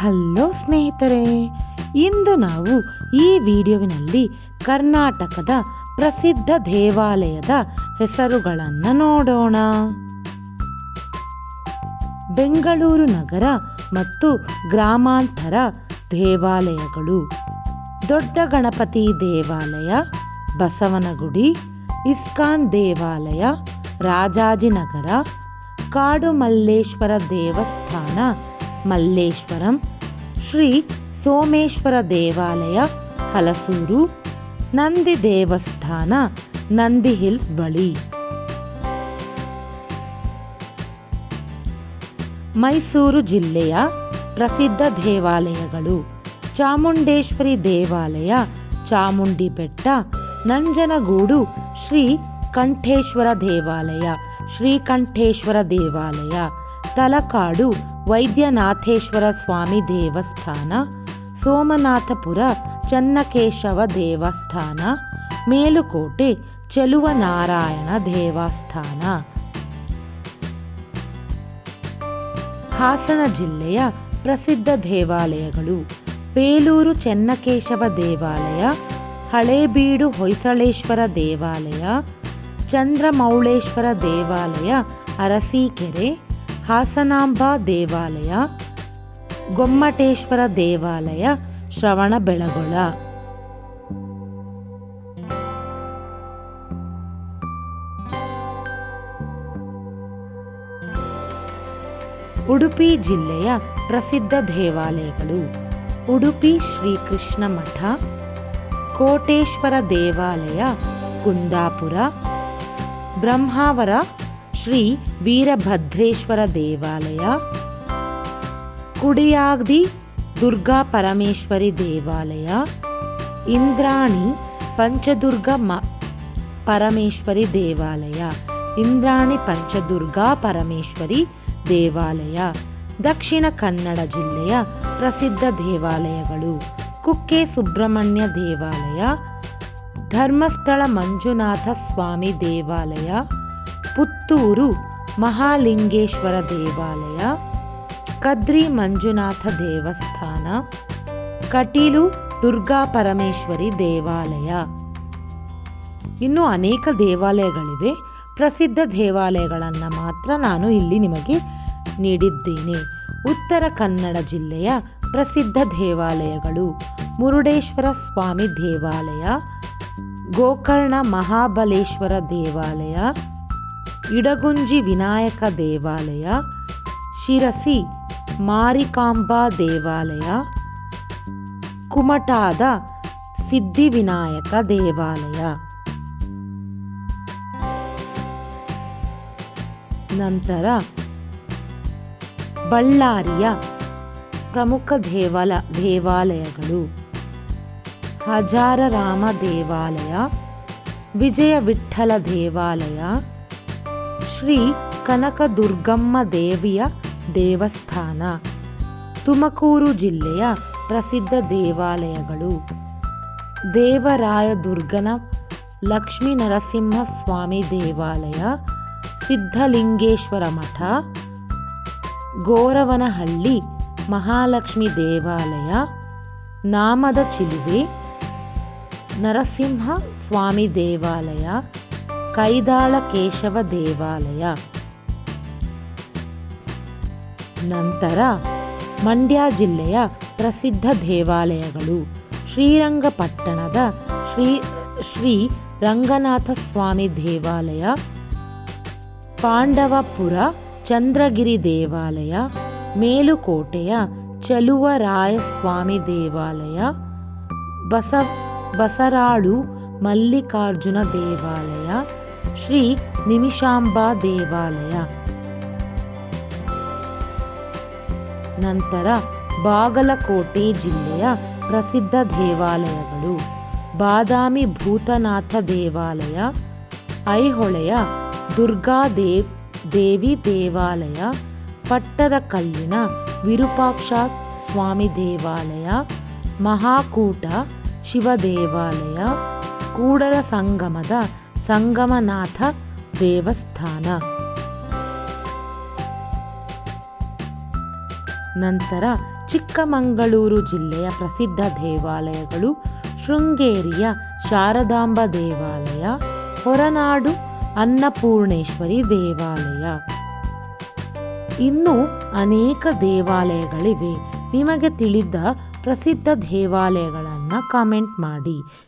Hello ಸ್ನೇಹಿತರೆ, ಇಂದು ನಾವು ಈ ವಿಡಿಯೋವಿನಲ್ಲಿ ಕರ್ನಾಟಕದ ಪ್ರಸಿದ್ಧ ದೇವಾಲಯದ ಹೆಸರುಗಳನ್ನು ನೋಡೋಣ. ಬೆಂಗಳೂರು ನಗರ ಮತ್ತು ಗ್ರಾಮಾಂತರ ದೇವಾಲಯಗಳು. ದೊಡ್ಡ ಗಣಪತಿ ದೇವಾಲಯ, ಬಸವನಗುಡಿ, ಇಸ್ಕಾನ್ ದೇವಾಲಯ, ರಾಜಾಜಿನಗರ ಕಾಡು ಮಲ್ಲೇಶ್ವರ ದೇವಸ್ಥಾನ ಮಲ್ಲೇಶ್ವರಂ, ಶ್ರೀ ಸೋಮೇಶ್ವರ ದೇವಾಲಯ, ಹಲಸೂರು, ನಂದಿ ದೇವಸ್ಥಾನ, ನಂದಿ ಹಿಲ್ಸ್ ಬಳಿ. ಮೈಸೂರು ಜಿಲ್ಲೆಯ ಪ್ರಸಿದ್ಧ ದೇವಾಲಯಗಳು ಚಾಮುಂಡೇಶ್ವರಿ ದೇವಾಲಯ ಚಾಮುಂಡಿ ಬೆಟ್ಟ ನಂಜನಗೂಡು, ಶ್ರೀ ಕಂಠೇಶ್ವರ ದೇವಾಲಯ ಶ್ರೀಕಂಠೇಶ್ವರ ದೇವಾಲಯ. ತಲಕಾಡು, ವೈದ್ಯನಾಥೇಶ್ವರ ಸ್ವಾಮಿ ದೇವಸ್ಥಾನ, ಸೋಮನಾಥಪುರ, ಚನ್ನಕೇಶವ ದೇವಸ್ಥಾನ, ಮೇಲುಕೋಟೆ, ಚೆಲುವನಾರಾಯಣ ದೇವಸ್ಥಾನ. ಹಾಸನ ಜಿಲ್ಲೆಯ ಪ್ರಸಿದ್ಧ ದೇವಾಲಯಗಳು ಬೇಲೂರು ಚೆನ್ನಕೇಶವ ದೇವಾಲಯ, ಹಳೇಬೀಡು ಹೊಯ್ಸಳೇಶ್ವರ ದೇವಾಲಯ, ಚಂದ್ರಮೌಳೇಶ್ವರ ದೇವಾಲಯ, ಅರಸೀಕೆರೆ ಹಾಸನಾಂಬ ದೇವಾಲಯ, ಗೊಮ್ಮಟೇಶ್ವರ ದೇವಾಲಯ ಶ್ರವಣಬೆಳಗೊಳ ಉಡುಪಿ ಜಿಲ್ಲೆಯ ಪ್ರಸಿದ್ಧ ದೇವಾಲಯಗಳು ಉಡುಪಿ ಶ್ರೀಕೃಷ್ಣ ಮಠ, ಕೋಟೇಶ್ವರ ದೇವಾಲಯ, ಕುಂದಾಪುರ, ಬ್ರಹ್ಮಾವರ ಶ್ರೀ ವೀರಭದ್ರೇಶ್ವರ ದೇವಾಲಯ, ಕುಡಿಯಾಗ್ದಿ ದುರ್ಗಾ ಪರಮೇಶ್ವರಿ ದೇವಾಲಯ, ಇಂದ್ರಾಣಿ ಪಂಚದುರ್ಗ ಮ ಪರಮೇಶ್ವರಿ ದೇವಾಲಯ, ಇಂದ್ರಾಣಿ ಪಂಚದುರ್ಗಾ ಪರಮೇಶ್ವರಿ ದೇವಾಲಯ, ದಕ್ಷಿಣ ಕನ್ನಡ ಜಿಲ್ಲೆಯ ಪ್ರಸಿದ್ಧ ದೇವಾಲಯಗಳು, ಕುಕ್ಕೆ ಸುಬ್ರಹ್ಮಣ್ಯ ದೇವಾಲಯ, ಧರ್ಮಸ್ಥಳ ಮಂಜುನಾಥ ಸ್ವಾಮಿ ದೇವಾಲಯ ಪುತ್ತೂರು ಮಹಾಲಿಂಗೇಶ್ವರ ದೇವಾಲಯ, ಕದ್ರಿ ಮಂಜುನಾಥ ದೇವಸ್ಥಾನ, ಕಟೀಲು ದುರ್ಗಾ ಪರಮೇಶ್ವರಿ ದೇವಾಲಯ. ಇನ್ನು ಅನೇಕ ದೇವಾಲಯಗಳಿವೆ. ಪ್ರಸಿದ್ಧ ದೇವಾಲಯಗಳನ್ನು ಮಾತ್ರ ನಾನು ಇಲ್ಲಿ ನಿಮಗೆ ನೀಡಿದ್ದೇನೆ. ಉತ್ತರ ಕನ್ನಡ ಜಿಲ್ಲೆಯ ಪ್ರಸಿದ್ಧ ದೇವಾಲಯಗಳು ಮುರುಡೇಶ್ವರ ಸ್ವಾಮಿ ದೇವಾಲಯ, ಗೋಕರ್ಣ ಮಹಾಬಲೇಶ್ವರ ದೇವಾಲಯ ಇಡಗುಂಜಿ ವಿನಾಯಕ ದೇವಾಲಯ, ಶಿರಸಿ ಮಾರಿಕಾಂಬಾ ದೇವಾಲಯ, ಕುಮಟಾದ ಸಿದ್ಧಿವಿನಾಯಕ ದೇವಾಲಯ. ನಂತರ ಬಳ್ಳಾರಿಯ ಪ್ರಮುಖ ದೇವಾಲ, ದೇವಾಲಯಗಳು. ಹಜಾರರಾಮ ದೇವಾಲಯ ವಿಜಯ ವಿಠ್ಠಲ ದೇವಾಲಯ ಶ್ರೀ ಕನಕದುರ್ಗಮ್ಮ ದೇವಿಯ ದೇವಸ್ಥಾನ, ತುಮಕೂರು ಜಿಲ್ಲೆಯ ಪ್ರಸಿದ್ಧ ದೇವಾಲಯಗಳು. ದೇವರಾಯದುರ್ಗನ ಲಕ್ಷ್ಮೀ ನರಸಿಂಹ ಸ್ವಾಮಿ ದೇವಾಲಯ, ಸಿದ್ಧಲಿಂಗೇಶ್ವರ ಮಠ, ಗೋರವನಹಳ್ಳಿ ಮಹಾಲಕ್ಷ್ಮಿ ದೇವಾಲಯ, ನಾಮದ ಚಿಲುವೆ ನರಸಿಂಹ ಸ್ವಾಮಿ ದೇವಾಲಯ ಕೈದಾಳ ಕೇಶವ ದೇವಾಲಯ. ನಂತರ ಮಂಡ್ಯ ಜಿಲ್ಲೆಯ ಪ್ರಸಿದ್ಧ ದೇವಾಲಯಗಳು ಶ್ರೀರಂಗಪಟ್ಟಣದ ಶ್ರೀ ಶ್ರೀ ರಂಗನಾಥ ಸ್ವಾಮಿ ದೇವಾಲಯ, ಪಾಂಡವಪುರ ಚಂದ್ರಗಿರಿ ದೇವಾಲಯ, ಮೇಲುಕೋಟೆಯ ಚಲುವರಾಯಸ್ವಾಮಿ ದೇವಾಲಯ, ಬಸ, ಬಸರಾಳು ಮಲ್ಲಿಕಾರ್ಜುನ ದೇವಾಲಯ, ಶ್ರೀ ನಿಮಿಷಾಂಬಾ ದೇವಾಲಯ. ನಂತರ ಬಾಗಲಕೋಟೆ ಜಿಲ್ಲೆಯ ಪ್ರಸಿದ್ಧ ದೇವಾಲಯಗಳು. ಬಾದಾಮಿ ಭೂತನಾಥ ದೇವಾಲಯ, ಐಹೊಳೆಯ ದುರ್ಗಾ ದೇವ್, ದೇವಿ ದೇವಾಲಯ ಪಟ್ಟದಕಲ್ಲಿನ ವಿರೂಪಾಕ್ಷ ಸ್ವಾಮಿ ದೇವಾಲಯ, ಮಹಾಕೂಟ ಶಿವ ದೇವಾಲಯ ಕೂಡಲ ಸಂಗಮದ ಸಂಗಮನಾಥ ದೇವಸ್ಥಾನ. ನಂತರ ಚಿಕ್ಕಮಗಳೂರು ಜಿಲ್ಲೆಯ ಪ್ರಸಿದ್ಧ ದೇವಾಲಯಗಳು ಶೃಂಗೇರಿಯ ಶಾರದಾಂಬ ದೇವಾಲಯ, ಹೊರನಾಡು ಅನ್ನಪೂರ್ಣೇಶ್ವರಿ ದೇವಾಲಯ. ಇನ್ನೂ ಅನೇಕ ದೇವಾಲಯಗಳಿವೆ. ನಿಮಗೆ ತಿಳಿದ ಪ್ರಸಿದ್ಧ ದೇವಾಲಯಗಳನ್ನು ಕಾಮೆಂಟ್ ಮಾಡಿ.